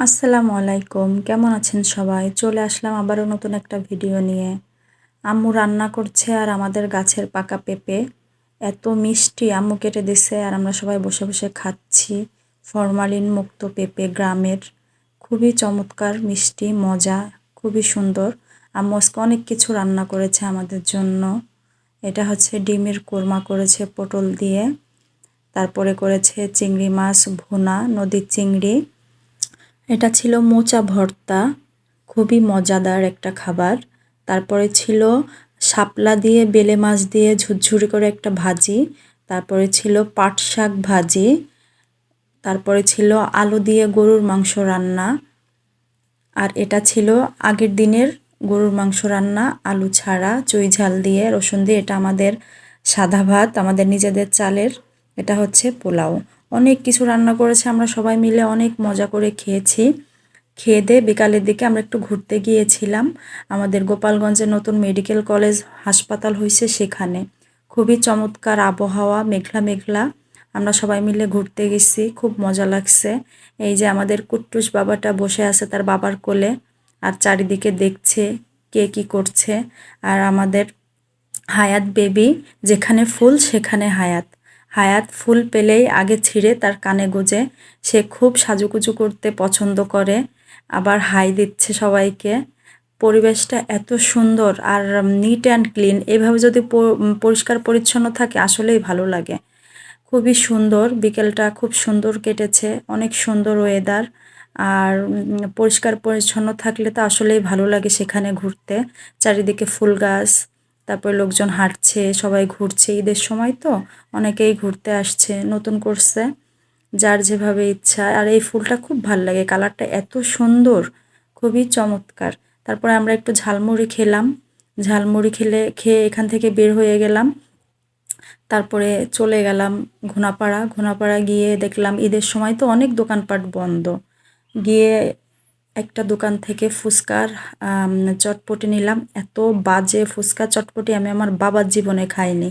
আসসালামু আলাইকুম। কেমন আছেন সবাই? চলে আসলাম আবারও নতুন একটা ভিডিও নিয়ে। আম্মু রান্না করছে আর আমাদের গাছের পাকা পেঁপে। এত মিষ্টি আম্মু কেটে দিছে আর আমরা সবাই বসে বসে খাচ্ছি। ফরমালিন মুক্ত পেঁপে গ্রামের। খুবই চমৎকার, মিষ্টি, মজা, খুবই সুন্দর। আম্মু আজকে অনেক কিছু রান্না করেছে আমাদের জন্য। এটা হচ্ছে ডিমের কোরমা করেছে পটল দিয়ে। তারপরে করেছে চিংড়ি মাছ ভুনা, নদীর চিংড়ি। এটা ছিল মোচা ভর্তা, খুবই মজাদার একটা খাবার। তারপরে ছিল শাপলা দিয়ে, বেলে মাছ দিয়ে ঝুরঝুরি করে একটা ভাজি। তারপরে ছিল পাট শাক ভাজি। তারপরে ছিল আলু দিয়ে গরুর মাংস রান্না। আর এটা ছিল আগের দিনের গরুর মাংস রান্না, আলু ছাড়া, চুই ঝাল দিয়ে, রসুন দিয়ে। এটা আমাদের সাদা ভাত, আমাদের নিজেদের চালের। এটা হচ্ছে পোলাও। অনেক কিছু রান্না করেছে, আমরা সবাই মিলে অনেক মজা করে খেয়েছি। খেয়ে দিয়ে বিকালের দিকে আমরা একটু ঘুরতে গিয়েছিলাম। আমাদের গোপালগঞ্জে নতুন মেডিকেল কলেজ হাসপাতাল হয়েছে সেখানে। খুবই চমৎকার আবহাওয়া, মেঘলা মেঘলা। আমরা সবাই মিলে ঘুরতে গেছি, খুব মজা লাগছে। এই যে আমাদের কুট্টুস বাবাটা বসে আছে তার বাবার কোলে আর চারিদিকে দেখছে কে কি করছে। আর আমাদের হায়াত বেবি, যেখানে ফুল সেখানে হায়াত। হায়াত ফুল পেলেই আগে ছিঁড়ে তার কানে গোজে। সে খুব সাজুকুজু করতে পছন্দ করে, আবার হাই দিচ্ছে সবাইকে। পরিবেশটা এত সুন্দর আর নিট অ্যান্ড ক্লিন এভাবে যদি পরিষ্কার পরিচ্ছন্ন থাকে আসলেই ভালো লাগে। খুবই সুন্দর, বিকেলটা খুব সুন্দর কেটেছে, অনেক সুন্দর ওয়েদার আর পরিষ্কার পরিচ্ছন্ন থাকলে তো আসলেই ভালো লাগে সেখানে ঘুরতে। চারিদিকে ফুল গাছ। তারপরে লোকজন হাঁটছে, সবাই ঘুরছে। ঈদের সময় তো অনেকেই ঘুরতে আসছে নতুন করছে, যার যেভাবে ইচ্ছা। আর এই ফুলটা খুব ভালো লাগে, কালারটা এত সুন্দর, খুবই চমৎকার। তারপরে আমরা একটু ঝালমুড়ি খেলাম। ঝালমুড়ি খেলে, খেয়ে এখান থেকে বের হয়ে গেলাম। তারপরে চলে গেলাম ঘোনাপাড়া। ঘোনাপাড়া গিয়ে দেখলাম ঈদের সময় তো অনেক দোকানপাট বন্ধ। গিয়ে একটা দোকান থেকে ফুচকার চটপটি নিলাম। এত বাজে ফুচকা চটপটি আমি আমার বাবার জীবনে খাইনি।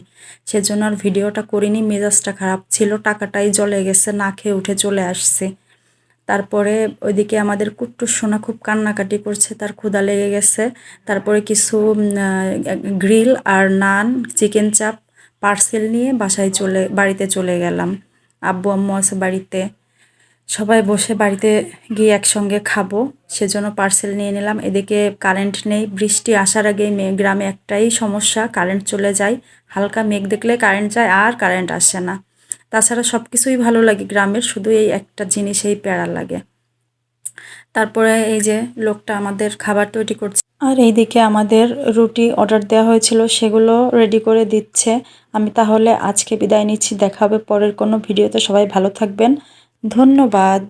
সেজন্য আর ভিডিওটা করিনি, মেজাজটা খারাপ ছিল, টাকাটাই জলে গেছে, না খেয়ে উঠে চলে আসছে। তারপরে ওইদিকে আমাদের কুট্টুর সোনা খুব কান্নাকাটি করছে, তার ক্ষুদা লেগে গেছে। তারপরে কিছু গ্রিল আর নান, চিকেন চাপ, পার্সেল নিয়ে বাসায় চলে, বাড়িতে চলে গেলাম। আব্বু আম্মু আছে বাড়িতে। সবাই বসে বাড়িতে গিয়ে একসঙ্গে খাব। সেজন্য পার্সেল নিয়ে নিলাম। এদিকে কারেন্ট নেই, বৃষ্টি আসার আগেই গ্রামে একটাই সমস্যা কারেন্ট চলে যায়। হালকা মেঘ দেখলে কারেন্ট যায়, আর কারেন্ট আসে না। তাছাড়া সব কিছুই ভালো লাগে গ্রামের, শুধু এই একটা জিনিসেই প্যারা লাগে। তারপরে এই যে লোকটা আমাদের খাবার তৈরি করছে। আর এইদিকে আমাদের রুটি অর্ডার দেওয়া হয়েছিল, সেগুলো রেডি করে দিচ্ছে। আমি তাহলে আজকে বিদায় নিচ্ছি, দেখা হবে পরের কোনো ভিডিওতে সবাই ভালো থাকবেন। ধন্যবাদ।